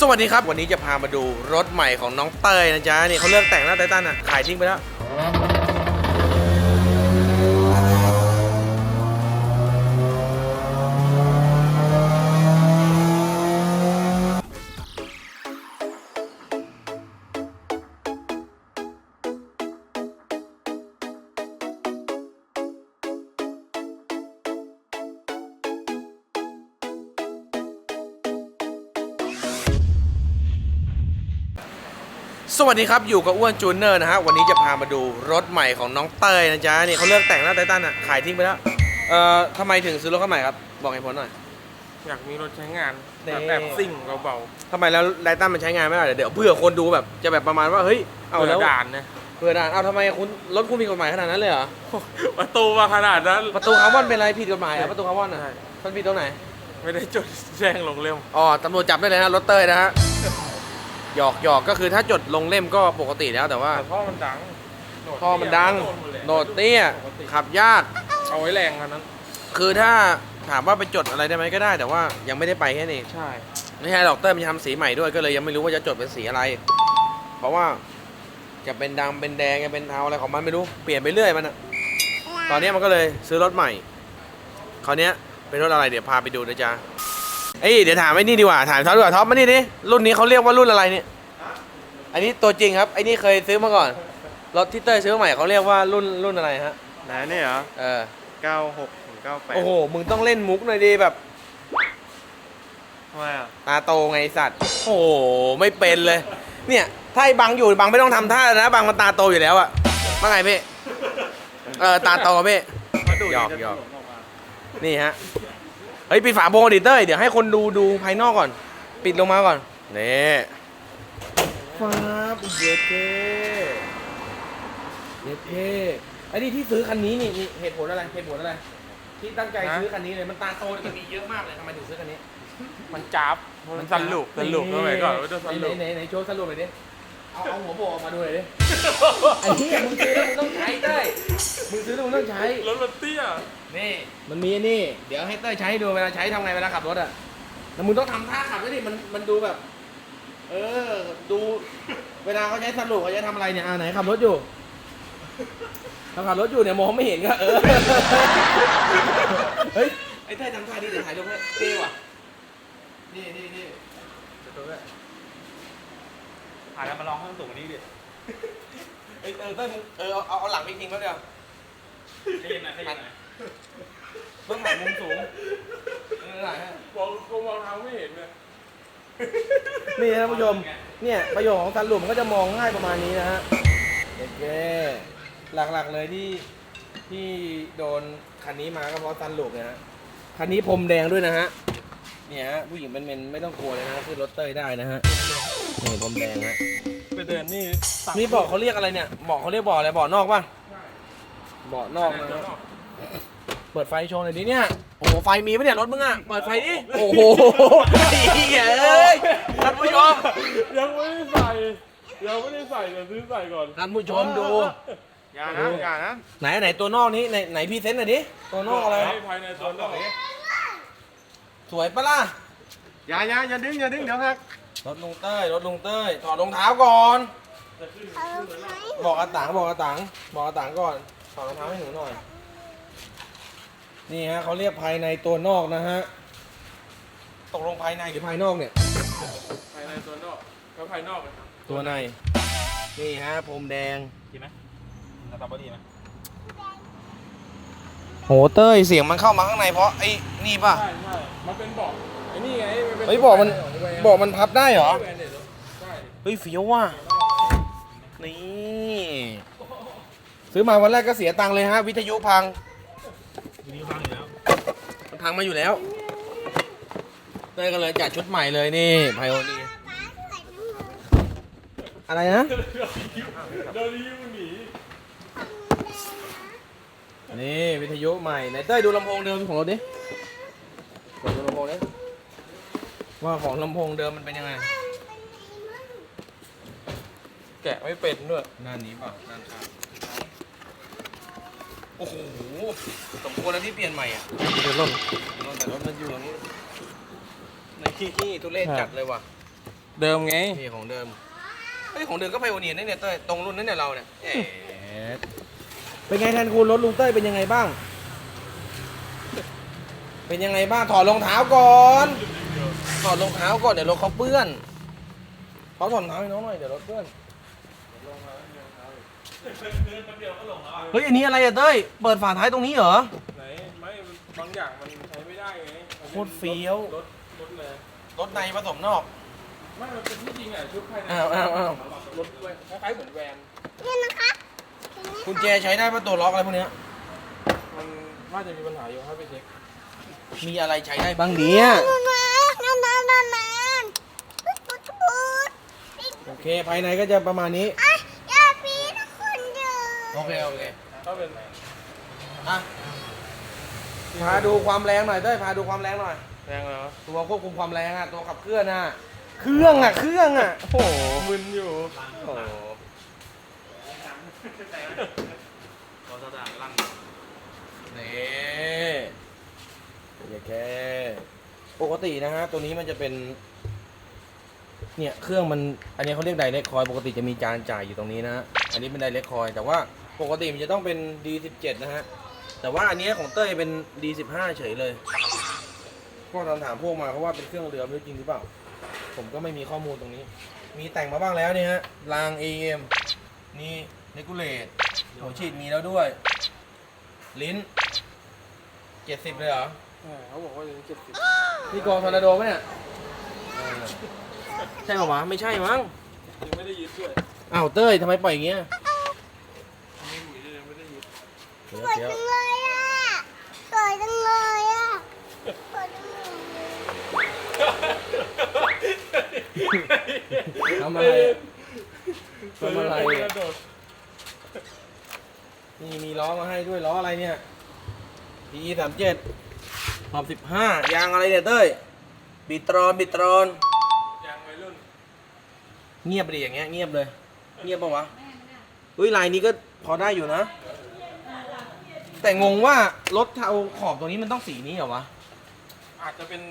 สวัสดีครับ วันนี้จะพามาดูรถใหม่ของน้องเตยนะจ๊ะนี่เขาเลือกแต่งหน้าไททันอะ ขายทิ้งไปแล้ว สวัสดีครับ อยู่กับอ้วนจูเนอร์นะฮะ วันนี้จะพามาดูรถใหม่ของน้องเต้ยนะจ๊ะ นี่เขาเลือกแต่งหน้าไททันอะ ขายทิ้งไปแล้ว เอ่อทำไมถึงซื้อรถคันใหม่ครับ บอกเหตุผลหน่อย อยากมีรถใช้งานนี่แบบแบบซิ่งเบาทำไมแล้วไททันมันใช้งานไม่ได้ เดี๋ยวเดี๋ยวเพื่อคนดูแบบจะแบบประมาณว่า เฮ้ย ๆเอาเปิดแล้วด่านนะเพื่อด่านเอาทำไมคุณรถคุณมีกฎหมายขนาดนั้นเลยเหรอ ประตูมาขนาดนั้น ประตูคาร์บอนเป็นอะไรผิดกฎหมายเหรอประตูคาร์บอนอะใช่ มันผิดตรงไหน ไม่ได้จดแจ้งลงเร็วอ๋อตำรวจจับได้เลยนะรถเต้ยนะฮะ หยอกหยอกก็คือถ้าจดลงเล่มก็ปกติแล้วแต่ว่าแต่ท่อมันดังท่อมันดังโหนดเตี้ยขับยากเอาไว้แรงขนาดนั้น คือถ้าถามว่าไปจดอะไรได้ไหมก็ได้ แต่ว่ายังไม่ได้ไปแค่นี้นเองใช่ไม่ใช่หรอกเต้ยมันทำสีใหม่ด้วยก็เลยยังไม่รู้ว่าจะจดเป็นสีอะไร เพราะว่าจะเป็นดำเป็นแดงจะเป็นเทาอะไรของมันไม่รู้เปลี่ยนไปเรื่อยมันอะตอนนี้มันก็เลยซื้อรถใหม่คราวเนี้ยเป็นรถอะไรเดี๋ยวพาไปดูนะจ๊ะ เอ้ยเดี๋ยวถามไอ้นี่ดีกว่าถามท็อปดีกว่าท็อปมานี่ดิรุ่นนี้เขาเรียกว่ารุ่นอะไรเนี่ยอันนี้ตัวจริงครับไอ้นี่เคยซื้อมาก่อนรถที่เต้ยซื้อมาใหม่เขาเรียกว่ารุ่นรุ่นอะไรฮะไหนนี่เหรอเออ96ถึง98โอ้โหมึงต้องเล่นมุกหน่อยดีแบบทำไมอะตาโตไงไอ้สัตว์ โอ้โหไม่เป็นเลย เนี่ยถ้าไอ้บังอยู่บังไม่ต้องทำท่าแล้วนะบังมันตาโตอยู่แล้วอะว่าไงพี่เออตาโตพี่ หยอกหยอก นี่ฮะ เฮ้ยปิดฝาโปรงดิเต้ยเดี๋ยวให้คนดูดูภายนอกก่อน ปิดลงมาก่อนนี่ฟ้าบเยเท่เยเท่ไอ้นี่ที่ซื้อคันนี้นี่นี่เหตุผลอะไรเหตุผลอะไร ที่ตั้งใจซื้อคันนี้เลยมันตาโตมันมีเยอะมากเลยทำไมถึงซื้อคันนี้ มันจับมันสันลุกสันลุกสมัยก่อนมันจะสันลุกไหนไหนไหนโชว์สรุปหน่อยดิเอาเอาหัวโบกออกมาดูหน่อยดิไอ้ที่มึงซื้อแล้วมึงต้องใช้ ได้มึงซื้อแล้วมึงต้องใช้รถมันเตี้ยนี่ มันมีนี่ เดี๋ยวให้เต้ยใช้ให้ดูเวลาใช้ทำไงเวลาขับรถอะแล้วมึงต้องทำท่าขับด้วยดิมันมันดูแบบ เออ ดู เวลาเขาใช้สรุปเขาจะทำอะไรเนี่ยอ่าไหนขับรถอยู่เขาขับรถอยู่เนี่ยมองไม่เห็นก็เออ เฮ้ย ไอ้เต้ยทำท่านี้เดี๋ยวถ่ายรูปให้เท่ว่ะ นี่นี่นี่จะตัวด้วยถ่ายแล้วมาลองข้างสูงนี้ดิ เอยเออเต้ยมึงเออเอาเอาเอาหลังไปทิ้งแป๊บเดียว ขยันหน่อยขยันหน่อยเบื้องหลังมุมสูงเออหลังฮะมองกูมองทางไม่เห็นเลยนี่นะท่านผู้ชม เนี่ยประโยชน์ของซันลูปมันก็จะมองง่ายประมาณนี้นะฮะโอเคหลักๆเลยที่ที่โดนคันนี้มาก็เพราะซันลูปเนี่ยฮะ คันนี้พรมแดงด้วยนะฮะ เนี่ยฮะผู้หญิงเป็นเมนไม่ต้องกลัวเลยนะคือรถเต้ยได้นะฮะนี่พรมแดงฮะ ไปเดินนี่สั่งนี่เบอกเขาเรียกอะไรเนี่ยเบอกเขาเรียกเบอกอะไรเบอกนอกป่ะ เบอกนอกนะฮะเปิดไฟโชว์หน่อยดิเนี่ย โอ้โห ไฟมีปะเนี่ยรถมึงอะ เปิดไฟดิ โอ้โหดีเอ้ยท่านผู้ชม ยังไม่ได้ใส่ยังไม่ได้ใส่เดี๋ยวซื้อใส่ก่อนท่านผู้ชมดู อย่านะอย่านะไหนไหนตัวนอกนี้ไหนไหนพรีเซนต์หน่อยดิ ตัวนอกอะไรภายในตัวนอกสวยปะล่ะ อย่าอย่าอย่าดึงอย่าดึงเดี๋ยวครับรถลุงเต้ย รถลุงเต้ย ถอดรองเท้าก่อน บอกอาตังบอกอาตังบอกอาตังก่อนถ อดรองเท้าให้หนูหน่อย นี่ฮะเขาเรียกภายในตัวนอกนะฮะ ตกลงภายในหรือภายนอกเนี่ย ภายในตัวนอกแล้วภายนอกอะตัวใน นี่ฮะพรมแดง ดีไหมสตรอเบอรี่ไหมโหเต้ยเสียงมันเข้ามาข้างในเพราะไอ้นี่ป่ะ ใช่ใช่มันเป็นเบอกไอ้นี่ไงมันเป็นเฮ้ยบอกมันของแวร์บอกมันพับได้เหรอแวร์เนี่ยใช่เฮ้ยเฟี้ยวว่ะ นี่ ซื้อมาวันแรกก็เสียตังค์เลยฮะ วิทยุพังทีนี้ฟังอยู่แล้วมันพังมาอยู่แล้วเต้ยก็เลยจัดชุดใหม่เลยนี่ไพโอนีอะไรนะโดนยิ้มหนีนี่วิทยุใหม่ไหนเต้ยดูลำโพงเดิมของเราดิกดดูลำโพงดิว่าของลำโพงเดิมมันเป็นยังไง แกะไม่เป็นด้วยด้านนี้ป่ะด้านข้าง โอ้โหสมควรแล้วที่เปลี่ยนใหม่อะเดี๋ยวล่นแต่รถมันอยู่อย่างนี้ในที่ที่ทุเรศจัดเลยว่ะเดิมไงนี่ของเดิมเฮ้ยของเดิมก็ไพโอเนียนี่เนี่ยเต้ยตรงรุ่นนั้นเนี่ยเราเนี่ยเอ๊ะเป็นไงแทนคุณรถลุงเต้ยเป็นยังไงบ้าง เป็นยังไงบ้างถอดรองเท้าก่อนถอดรองเท้าก่อนเดี๋ยวรถเขาเปื้อนเขาถอดรองเท้าให้น้องหน่อยเดี๋ยวรถเปื้อน เฮ้ยอันนี้อะไรอะเต้ย เปิดฝาท้ายตรงนี้เหรอ ไหนไม่บางอย่างมันใช้ไม่ได้ไงโคตรเฟี้ยว รถรถเลยรถในผสมนอก ไม่มันเป็นที่จริงอะชุดภายในอ้าวอ้าวอ้าว รถด้วยคล้ายๆเหมือนแวน นี่นะคะกุญแจใช้ได้ประตูล็อกอะไรพวกเนี้ย มันว่าจะมีปัญหาอยู่ให้ไปเช็คมีอะไรใช้ได้บ้างเนี่ยมาน้ำน้ำน้ำน้ำปุ๊บปุ๊บปุ๊บโอเค ภายในก็จะประมาณนี้ อะ โอเคโอเคก็เป็นอะพาดูความแรงหน่อยเต้ยพาดูความแรงหน่อย แรงแล้วตัวควบคุมความแรงอะตัวขับเคลื่อนอะเครื่องอะเครื่องอะโอ้โหมึนอยู่โอ้โหนี่โอเคปกตินะฮะตัวนี้มันจะเป็น เนี่ยเครื่องมันอันนี้เขาเรียกไดเรกคอยปกติจะมีจานจ่ายอยู่ตรงนี้นะฮะอันนี้เป็นไดเรกคอยแต่ว่า ปกติมันจะต้องเป็น D17 นะฮะ แต่ว่าอันเนี้ยของเต้ยเป็น D15 เฉยเลยก็ตอนถามพวกมาเขาว่าเป็นเครื่องเรือไม่รู้จริงหรือเปล่า ผมก็ไม่มีข้อมูลตรงนี้ มีแต่งมาบ้างแล้วเนี่ยฮะ ราง AM นี่เนกูเลตหัวฉีดมีแล้วด้วย ลิ้น 70 เลยเหรอเขาบอกว่าอย่างนี้เจ็ดสิบนี่กองทอร์นาโดไหมเนี่ยเออใช่เหรอวะไม่ใช่มั้งยังไม่ได้ยึดด้วยอ้าวเต้ยทำไมปล่อยอย่างเงี้ย ไม่หุยยังไม่ได้ยึด เดี๋ยว สวยเดี๋ยวจังเลยอะสวยจังเลยอะสวยจังเลยทำอะไรอะทำอะไรอะโดดนี่มีล้อมาให้ด้วยล้ออะไรเนี่ย PE สามเจ็ดขอบสิบห้ายางอะไรเนี่ยเต้ยบิดตรอนบิดตรอนยางวัยรุ่นเงียบไปดิอย่างเงี้ยเงียบเลย เงียบปะวะอุ้ยลายนี้ก็พอได้อยู่นะ แต่งงว่ารถเทาขอบตรงนี้มันต้องสีนี้เหรอวะ อาจจะเป็น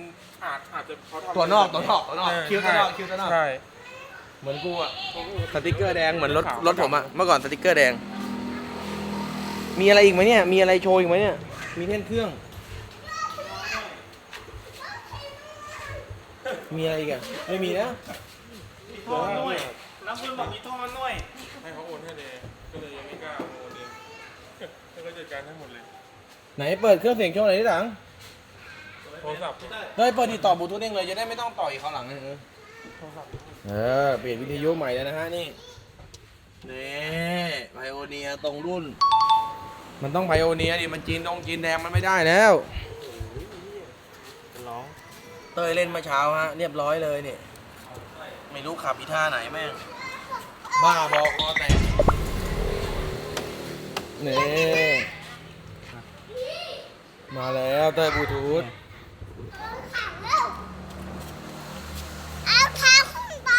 อาจอาจจะเขาทำตัวนอกตัวนอกตัวนอกคิ้วตัวนอกคิ้วตัวนอก ใช่เหมือนกูอะสติกเกอร์แดงเหมือนรถรถผมอะเมื่อก่อนสติกเกอร์แดง มีอะไรอีกไหมเนี่ย มีอะไรโชว์อีกไหมเนี่ย มีแท่นเครื่อง มีอะไรอีกอะไม่มีนะท่อหน่อยน้ำมันบอกมีท่อหน่อยให้เขาโอนให้เลย ก็เลยยังไม่กล้าโอนเองแล้ว ก็จัดการให้หมดเลย ไหนเปิดเครื่องเสียงโชว์หน่อยดิหลังโทรศัพท์เฮ้ยเปิดติดต่อบลูทูธเองเลยจะได้ไม่ต้องต่ออีกเขาวหลังเออโทรศัพท์เออเปลี่ยนวิทยุใหม่แล้วนะฮะนี่นี่ไพโอเนียตรงรุ่น มันต้องไพโอเนียดิมันจีนตรงจีนแดงมันไม่ได้แล้วเป็นร้องเต้ยเล่นเมื่อเช้าฮะเรียบร้อยเลยเนี่ยไม่รู้ขับอีท่าไหนแม่งบ้าบอกคอแตกนี่ มาแล้วเต้ยบลูทูธเอาเท้าขึ้นไป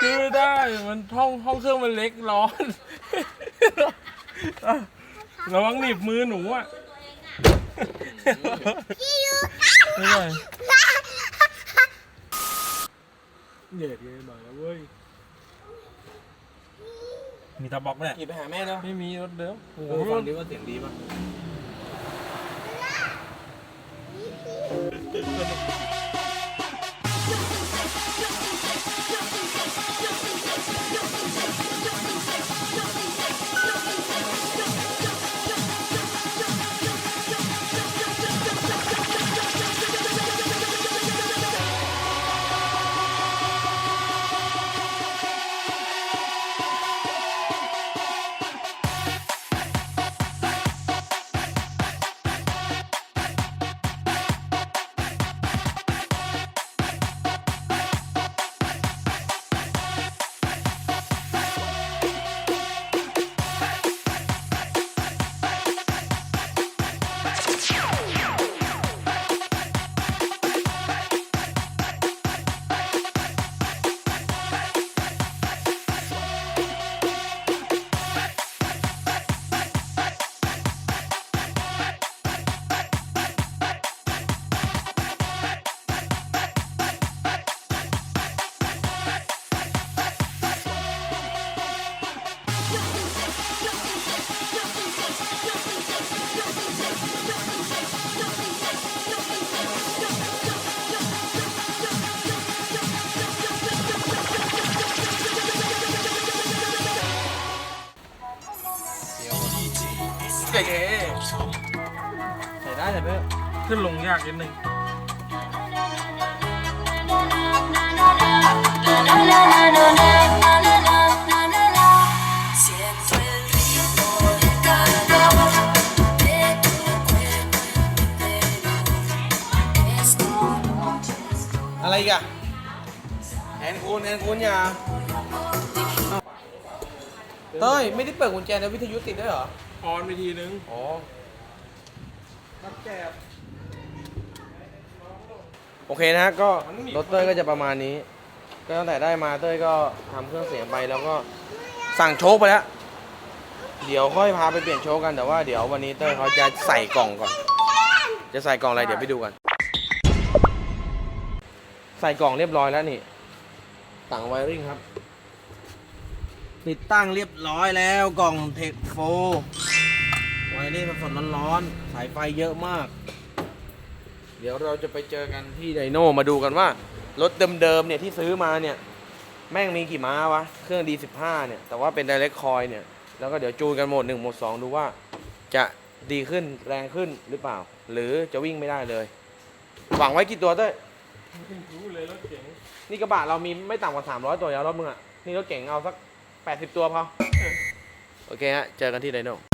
คือไม่ได้มันห้องห้องเครื่องมันเล็กร้อนระวังหนีบมือหนูอะนี่ไงเหยียดเลยหน่อยนะเว้ย มีตาบล็อกไหมหยิบไปหาแม่แล้วไม่มีรถเดิมโอ้โหฟังดิว่าเสียงดีป่ะ ขึ้นลงยากนิดนึง Siento el ritmo de cada de tu cuerpo entero. Es tu noche. อะไรอีกอะแอนคูนแอนคูนอย่าเต้ย ไม่ได้เปิดกุญแจในวิทยุติดด้วยเหรอออนไปทีนึง อ๋อรับแจบ โอเคนะฮะก็รถเต้ยก็จะประมาณนี้ ก็ตั้งแต่ได้มาเต้ยก็ทำเครื่องเสียงไปแล้วก็สั่งโชคไปแล้ว เดี๋ยวค่อยพาไปเปลี่ยนโชคกันแต่ว่าเดี๋ยววันนี้เต้ยเขาจะใส่กล่องก่อน จะใส่กล่องอะไรเดี๋ยวไปดูกัน ใส่กล่องเรียบร้อยแล้วนี่ต่างไวริ่งครับ ติดตั้งเรียบร้อยแล้วกล่องเทคโฟ ไวนี่มันสดร้อนๆสายไฟเยอะมาก เดี๋ยวเราจะไปเจอกันที่ไดโน่มาดูกันว่า รถเดิมๆเนี่ยที่ซื้อมาเนี่ย แม่งมีกี่ม้าวะ เครื่อง D15 เนี่ย แต่ว่าเป็น Direct Coil เนี่ย แล้วก็เดี๋ยวจูนกันโหมด1โหมด2 ดูว่า จะดีขึ้นแรงขึ้นหรือเปล่า หรือจะวิ่งไม่ได้เลย หวังไว้กี่ตัวเต้ยรู้เลยรถเก๋งนี่กระบะเรามีไม่ต่ำกว่า 300 ตัวแล้วรถมึงอะนี่รถเก๋งเอาสัก 80 ตัวพอโอเคฮะ เจอกันที่ไดโน่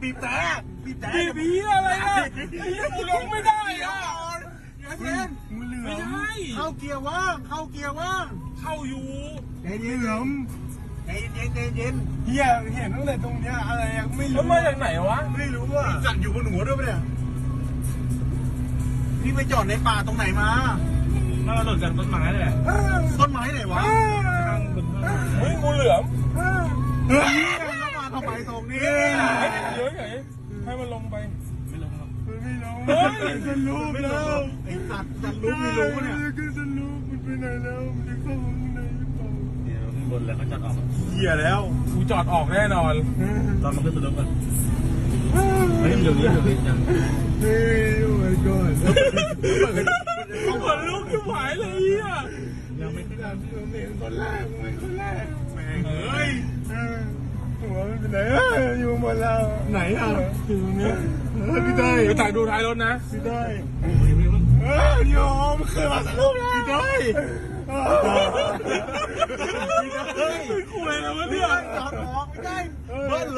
บีบแต่บีบแต่บีบีอะไรอะไอ้เหี้ยกูลงไม่ได้อะเย็นมือเหลือไม่ได้เข้าเกียร์ว่างเข้าเกียร์ว่างเข้าอยู่ใจเย็นเหลือมใจเย็นใจเย็นเฮียเห็นตั้งแต่ตรงเนี้ยอะไรอะไม่แล้วมาจากไหนวะไม่รู้อะจัดอยู่บนหัวด้วยปะเนี่ย พี่ไปจอดในป่าตรงไหนมามาหล่นจากต้นไม้เลยต้นไม้ไหนวะเฮ้ยงูเหลือมเฮ้ยแล้วมาทำไมตรงนี้ไอ้เดี๋ยวเฉยให้มันลงไป ไม่ลงหรอกไม่ลงเฮ้ยจะรู้แล้วไอ้สัตว์จะรู้ไม่รู้เนี่ยจะรู้มันไปไหนแล้วมันจะเข้าข้างในหรือเปล่าบนแล้วก็จัดออกเหี้ยแล้วกูจอดออกแน่นอนตอนมันขึ้นสุดลงกัน เฮ้ยเดี๋ยวนี้เดี๋ยวนี้ยัง เฮ้ยโอ้ my god ขนลุกขึ้นหายเลยอะยังไม่ได้ที่ผมเห็นคนแรกผมเห็นคนแรกแม่งเฮ้ยเออหัวมันเป็นไหนอะอยู่หมดแล้วไหนอะอยู่ตรงเนี้ยเออพี่เต้ยไปถ่ายดูท้ายรถนะพี่เต้ยเออโยมเคยมาสรุปแล้วพี่เต้ยเออพี่เต้ยคุยแล้ววะเนี่ยจอดออกไม่ได้เบิ้ลเลยเบิ้ลเลย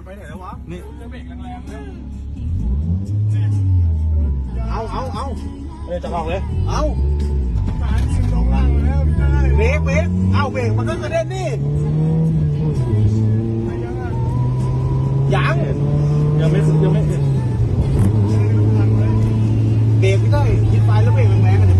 มันไปไหนแล้ววะนี่จะเบรกแรงๆนะเอาเอาเอาเออจะออกเลย เอาสายยิงลงล่างแล้วพี่เต้ยเบรกเบรกเอาเบรกมันก็กระเด็นนี่ยังยังไม่ยังไม่เห็นเบรกพี่เต้ยยิงไฟแล้วเบรกแรงๆเดี๋ยวมัน